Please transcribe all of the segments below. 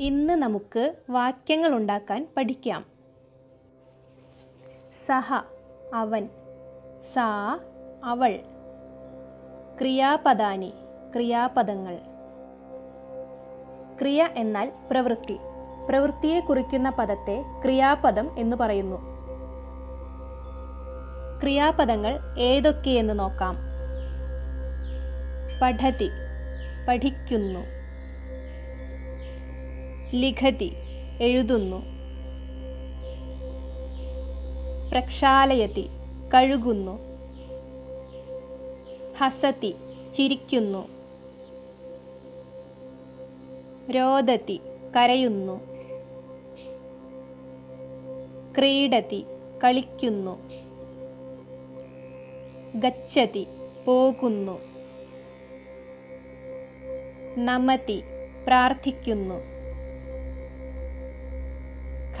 ഇന്ന് നമുക്ക് വാക്യങ്ങൾ ഉണ്ടാക്കാൻ പഠിക്കാം. സഹ അവൻ. സാ അവൾ. ക്രിയാപദാനി ക്രിയാപദങ്ങൾ. ക്രിയ എന്നാൽ പ്രവൃത്തി. പ്രവൃത്തിയെ കുറിക്കുന്ന പദത്തെ ക്രിയാപദം എന്ന് പറയുന്നു. ക്രിയാപദങ്ങൾ ഏതൊക്കെയെന്ന് നോക്കാം. പഠതി പഠിക്കുന്നു. ലിഖതി എഴുതുന്നു. പ്രക്ഷാലയതി കഴുകുന്നു. ഹസതി ചിരിക്കുന്നു. രോദതി കരയുന്നു. ക്രീഡതി കളിക്കുന്നു. ഗച്ഛതി പോകുന്നു. നമതി പ്രാർത്ഥിക്കുന്നു.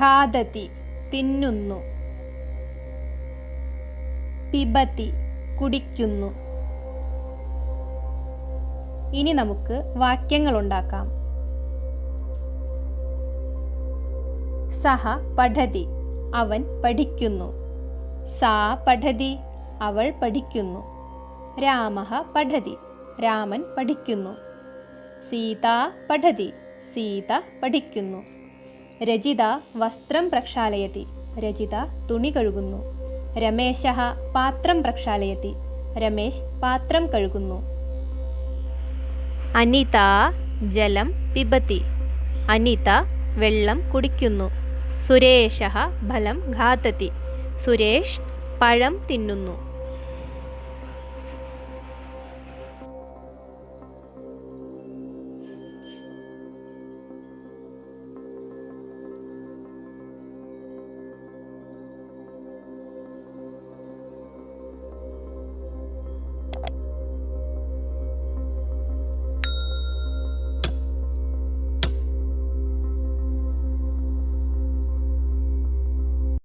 ഖാദതി തിന്നുന്നു. പിബതി കുടിക്കുന്നു. ഇനി നമുക്ക് വാക്യങ്ങൾ ഉണ്ടാക്കാം സഹ പഠതി അവൻ പഠിക്കുന്നു. സാ പഠതി അവൾ പഠിക്കുന്നു. രാമ പഠതി രാമൻ പഠിക്കുന്നു. സീത പഠതി സീത പഠിക്കുന്നു. രജിത വസ്ത്രം പ്രക്ഷാലയതി രചിത തുണി കഴുകുന്നു. രമേശ പാത്രം പ്രക്ഷാലയതി രമേശ് പാത്രം കഴുകുന്നു. അനിത ജലം പിബത്തി. അനിത വെള്ളം കുടിക്കുന്നു. സുരേഷ ഫലം ഘാതതി സുരേഷ് പഴം തിന്നുന്നു.